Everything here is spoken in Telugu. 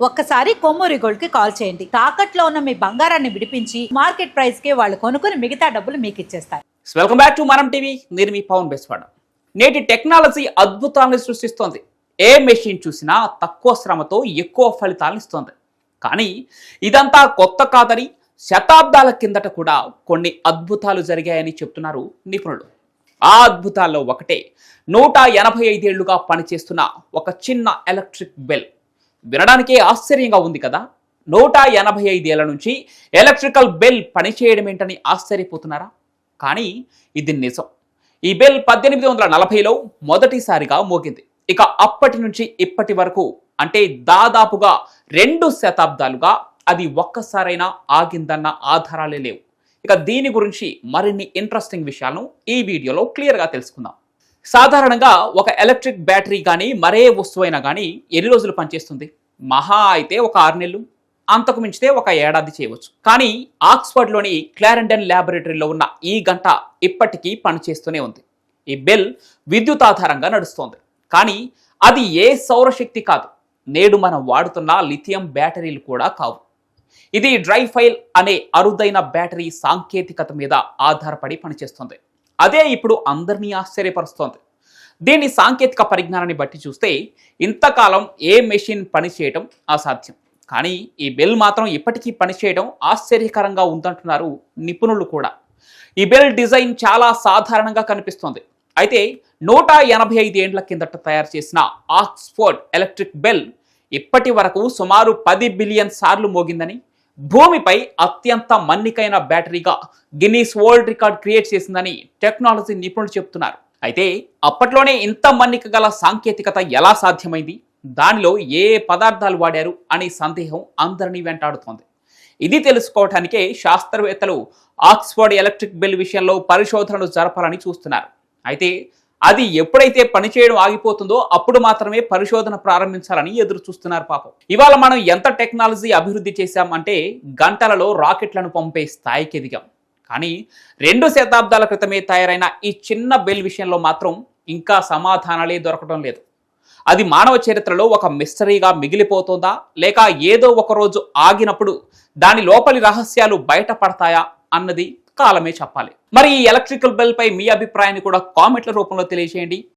ఒక్కసారి కొమ్మూరి గోల్డ్కి కాల్ చేయండి. తాకట్లో ఉన్న మీ బంగారాన్ని విడిపించి మార్కెట్ ప్రైస్కి వాళ్ళు కొనుక్కుని మిగతా డబ్బులు మీకు ఇచ్చేస్తారు. Welcome back to Manam TV నేను మీ పవన్ బెస్వాడ. నేటి టెక్నాలజీ అద్భుతాలను సృష్టిస్తోంది. ఏ మెషిన్ చూసినా తక్కువ శ్రమతో ఎక్కువ ఫలితాలను ఇస్తోంది. కానీ ఇదంతా కొత్త కాదని శతాబ్దాల కిందట కూడా కొన్ని అద్భుతాలు జరిగాయని చెప్తున్నారు నిపుణులు. ఆ అద్భుతాల్లో ఒకటే నూట ఎనభై ఐదేళ్ళుగా పనిచేస్తున్న ఒక చిన్న ఎలక్ట్రిక్ బెల్. వినడానికే ఆశ్చర్యంగా ఉంది కదా. నూట ఎనభై ఐదేళ్ళ నుంచి ఎలక్ట్రికల్ బెల్ పనిచేయడం ఏంటని ఆశ్చర్యపోతున్నారా? కానీ ఇది నిజం. ఈ బెల్ పద్దెనిమిది వందల నలభైలో మొదటిసారిగా మోగింది. ఇక అప్పటి నుంచి ఇప్పటి వరకు అంటే దాదాపుగా రెండు శతాబ్దాలుగా అది ఒక్కసారైనా ఆగిందన్న ఆధారాలే లేవు. ఇక దీని గురించి మరిన్ని ఇంట్రెస్టింగ్ విషయాలను ఈ వీడియోలో క్లియర్గా తెలుసుకుందాం. సాధారణంగా ఒక ఎలక్ట్రిక్ బ్యాటరీ కానీ మరే వస్తువైనా కానీ ఎన్ని రోజులు పనిచేస్తుంది? మహా అయితే ఒక ఆరు నెలలు అంతకు మించితే ఒక ఏడాది చేయవచ్చు. కానీ ఆక్స్ఫర్డ్లోని క్లారెండన్ ల్యాబొరేటరీలో ఉన్న ఈ గంట ఇప్పటికీ పనిచేస్తూనే ఉంది. ఈ బెల్ విద్యుత్ ఆధారంగా నడుస్తోంది. కానీ అది ఏ సౌరశక్తి కాదు. నేడు మనం వాడుతున్న లిథియం బ్యాటరీలు కూడా కావు. ఇది డ్రై ఫైల్ అనే అరుదైన బ్యాటరీ సాంకేతికత మీద ఆధారపడి పనిచేస్తుంది. అదే ఇప్పుడు అందరినీ ఆశ్చర్యపరుస్తోంది. దీని సాంకేతిక పరిజ్ఞానాన్ని బట్టి చూస్తే ఇంతకాలం ఏ మెషిన్ పనిచేయటం అసాధ్యం. కానీ ఈ బెల్ మాత్రం ఇప్పటికీ పనిచేయడం ఆశ్చర్యకరంగా ఉందంటున్నారు నిపుణులు కూడా. ఈ బెల్ డిజైన్ చాలా సాధారణంగా కనిపిస్తోంది. అయితే నూట ఎనభై ఐదు ఏండ్ల కిందట తయారు చేసిన ఆక్స్ఫోర్డ్ ఎలక్ట్రిక్ బెల్ ఇప్పటి వరకు సుమారు పది బిలియన్ సార్లు మోగిందని భూమిపై అత్యంత మన్నికైన బ్యాటరీగా గిన్నీస్ వరల్డ్ రికార్డ్ క్రియేట్ చేసిందని టెక్నాలజీ నిపుణులు చెప్తున్నారు అయితే అప్పట్లోనే ఇంత మన్నిక గల సాంకేతికత ఎలా సాధ్యమైంది? దానిలో ఏ పదార్థాలు వాడారు? అనే సందేహం అందరినీ వెంటాడుతోంది. ఇది తెలుసుకోవటానికే శాస్త్రవేత్తలు ఆక్స్ఫర్డ్ ఎలక్ట్రిక్ బిల్ విషయంలో పరిశోధనలు జరపాలని చూస్తున్నారు. అయితే అది ఎప్పుడైతే పనిచేయడం ఆగిపోతుందో అప్పుడు మాత్రమే పరిశోధన ప్రారంభించాలని ఎదురు చూస్తున్నారు పాపం. ఇవాళ మనం ఎంత టెక్నాలజీ అభివృద్ధి చేశామంటే గంటలలో రాకెట్లను పంపే స్థాయికి ఎదిగాం. కానీ రెండు శతాబ్దాల క్రితమే తయారైన ఈ చిన్న బెల్ విషయంలో మాత్రం ఇంకా సమాధానాలే దొరకడం లేదు. అది మానవ చరిత్రలో ఒక మిస్టరీగా మిగిలిపోతుందా? లేక ఏదో ఒక రోజు ఆగినప్పుడు దాని లోపలి రహస్యాలు బయటపడతాయా? అన్నది కాలమే చెప్పాలి. మరి ఈ ఎలక్ట్రికల్ బెల్ పై మీ అభిప్రాయాన్ని కూడా కామెంట్ల రూపంలో తెలియజేయండి